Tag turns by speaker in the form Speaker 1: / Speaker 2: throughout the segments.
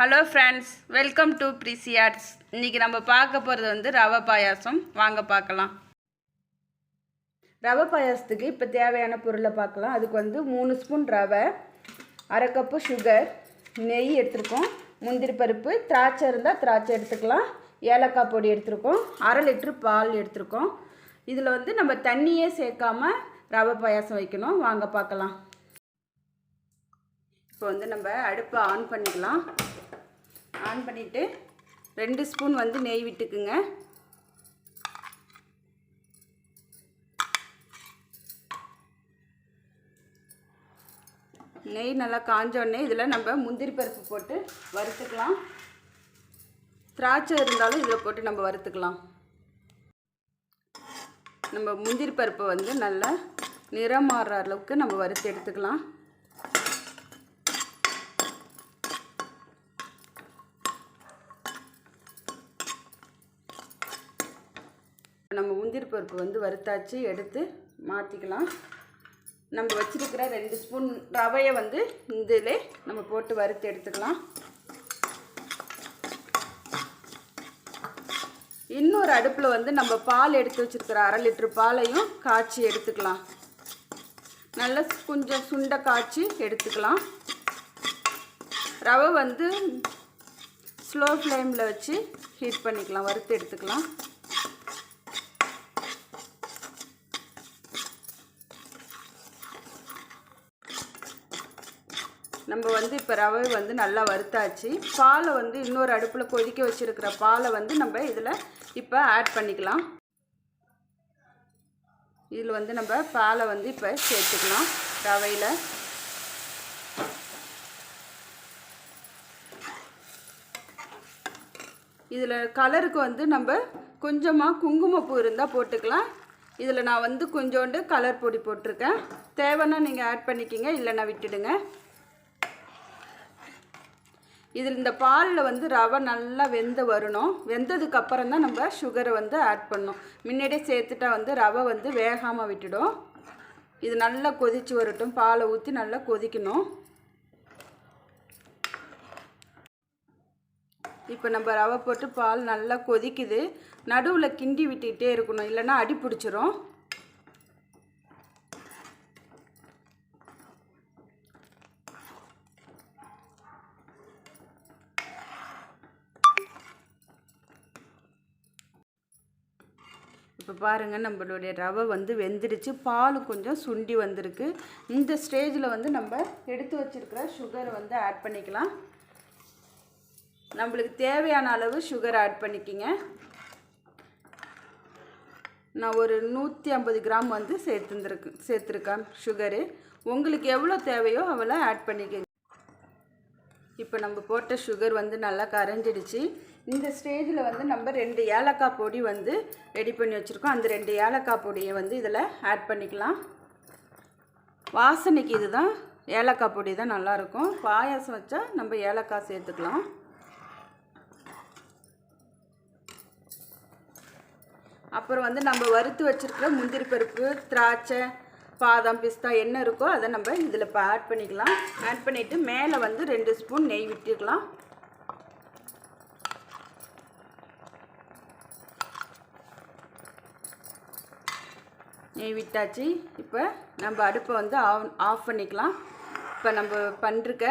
Speaker 1: Hello friends welcome to Precy arts இன்றைக்கி நம்ம பார்க்க போகிறது வந்து ரவை பாயாசம். வாங்க பார்க்கலாம். ரவை பாயாசத்துக்கு இப்போ தேவையான பொருளை பார்க்கலாம். அதுக்கு வந்து மூணு ஸ்பூன் ரவை அரை கப்பு சுகர் நெய் எடுத்துருக்கோம். முந்திரி பருப்பு திராட்சை இருந்தால் திராட்சை எடுத்துக்கலாம். ஏலக்காய் பொடி எடுத்துருக்கோம். அரை லிட்ரு பால் எடுத்துருக்கோம். இதில் வந்து நம்ம தண்ணியே சேர்க்காம ரவை பாயாசம் வைக்கணும். வாங்க பார்க்கலாம். இப்போ வந்து நம்ம அடுப்பை ஆன் பண்ணிக்கலாம். ஆன் பண்ணிவிட்டு ரெண்டு ஸ்பூன் வந்து நெய் விட்டுக்குங்க. நெய் நல்லா காஞ்சோடனே இதில் நம்ம முந்திரி பருப்பு போட்டு வறுத்துக்கலாம். திராட்சை இருந்தாலும் இதில் போட்டு நம்ம வறுத்துக்கலாம். நம்ம முந்திரி பருப்பை வந்து நல்லா நிறம் மாறுற அளவுக்கு நம்ம வறுத்து எடுத்துக்கலாம் நம்ம முந்திரி பருப்பு வந்து வறுத்தாச்சு எடுத்து மாற்றிக்கலாம் நம்ம வச்சுருக்கிற ரெண்டு ஸ்பூன் ரவையை வந்து இதில் நம்ம போட்டு வறுத்து எடுத்துக்கலாம். இன்னொரு அடுப்பில் வந்து நம்ம பால் எடுத்து வச்சுருக்கிற அரை லிட்ரு பாலையும் காய்ச்சி எடுத்துக்கலாம். நல்லா கொஞ்சம் சுண்டை காய்ச்சி எடுத்துக்கலாம். ரவை வந்து ஸ்லோ ஃப்ளேமில் வச்சு ஹீட் பண்ணிக்கலாம் வறுத்து எடுத்துக்கலாம். நம்ம வந்து இப்போ ரவை வந்து நல்லா வறுத்தாச்சு. பாலை வந்து இன்னொரு அடுப்பில் கொதிக்க வச்சுருக்கிற பாலை வந்து நம்ம இதில் இப்போ ஆட் பண்ணிக்கலாம். இதில் வந்து நம்ம பாலை வந்து இப்போ சேர்த்துக்கலாம் ரவையில். இதில் கலருக்கு வந்து நம்ம கொஞ்சமாக குங்குமப்பூ இருந்தால் போட்டுக்கலாம். இதில் நான் வந்து கொஞ்சோண்டு கலர் பொடி போட்டிருக்கேன். தேவைன்னா நீங்கள் ஆட் பண்ணிக்கிங்க இல்லைன்னா விட்டுடுங்க. இதில் இந்த பாலில் வந்து ரவை நல்லா வெந்து வரணும். வெந்ததுக்கு அப்புறம் தான் நம்ம சுகரை வந்து ஆட் பண்ணணும். முன்னாடியே சேர்த்துட்டா வந்து ரவை வந்து வேகாமல் விட்டுடும். இது நல்லா கொதித்து வரட்டும். பாலை ஊற்றி நல்லா கொதிக்கணும். இப்போ நம்ம ரவை போட்டு பால் நல்லா கொதிக்குது. நடுவில் கிண்டி விட்டுக்கிட்டே இருக்கணும். இல்லைன்னா அடி பிடிச்சிரும். இப்போ பாருங்கள் நம்மளுடைய ரவை வந்து வெந்துடுச்சு. பால் கொஞ்சம் சுண்டி வந்திருக்கு. இந்த ஸ்டேஜில் வந்து நம்ம எடுத்து வச்சுருக்கிற சுகரை வந்து ஆட் பண்ணிக்கலாம். நம்மளுக்கு தேவையான அளவு சுகர் ஆட் பண்ணிக்கிங்க. நான் ஒரு நூற்றி ஐம்பது கிராம் வந்து சேர்த்துருந்துருக்கு சேர்த்துருக்கேன் சுகரு உங்களுக்கு எவ்வளோ தேவையோ அவ்வளோ ஆட் பண்ணிக்கோங்க. இப்போ நம்ம போட்ட சுகர் வந்து நல்லா கரைஞ்சிடுச்சு. இந்த ஸ்டேஜில் வந்து நம்ம ரெண்டு ஏலக்காய் பொடி வந்து ரெடி பண்ணி வச்சுருக்கோம். அந்த ரெண்டு ஏலக்காய் பொடியை வந்து இதில் ஆட் பண்ணிக்கலாம். வாசனைக்கு இதுதான் ஏலக்காய் பொடி தான் நல்லாயிருக்கும் பாயாசம் வச்சா நம்ம ஏலக்காய் சேர்த்துக்கலாம். அப்புறம் வந்து நம்ம வறுத்து வச்சுருக்கிற முந்திரி பருப்பு திராட்சை பாதாம் பிஸ்தா என்ன இருக்கோ அதை நம்ம இதில் இப்போ ஆட் பண்ணிக்கலாம். ஆட் பண்ணிவிட்டு மேலே வந்து ரெண்டு ஸ்பூன் நெய் விட்டுக்கலாம். நெய் விட்டாச்சு. இப்போ நம்ம அடுப்பை வந்து ஆஃப் ஆஃப் பண்ணிக்கலாம். இப்போ நம்ம பண்ணிருக்க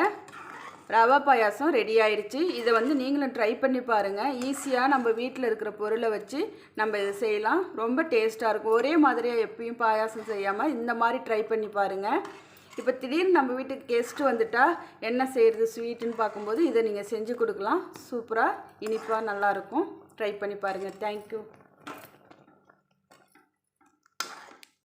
Speaker 1: ரவா பாயாசம் ரெடி ஆயிடுச்சு இதை வந்து நீங்களும் ட்ரை பண்ணி பாருங்கள் ஈஸியாக நம்ம வீட்டில் இருக்கிற பொருளை வச்சு நம்ம இதை செய்யலாம். ரொம்ப டேஸ்ட்டாக இருக்கும். ஒரே மாதிரியாக எப்பயும் பாயாசம் செய்யாமல் இந்த மாதிரி ட்ரை பண்ணி பாருங்கள் இப்போ திடீர்னு நம்ம வீட்டுக்கு கெஸ்ட்டு வந்துட்டால் என்ன செய்கிறது ஸ்வீட்டுன்னு பார்க்கும்போது இதை நீங்கள் செஞ்சு கொடுக்கலாம். சூப்பராக இனிப்பாக நல்லாயிருக்கும் ட்ரை பண்ணி பாருங்கள் தேங்க்யூ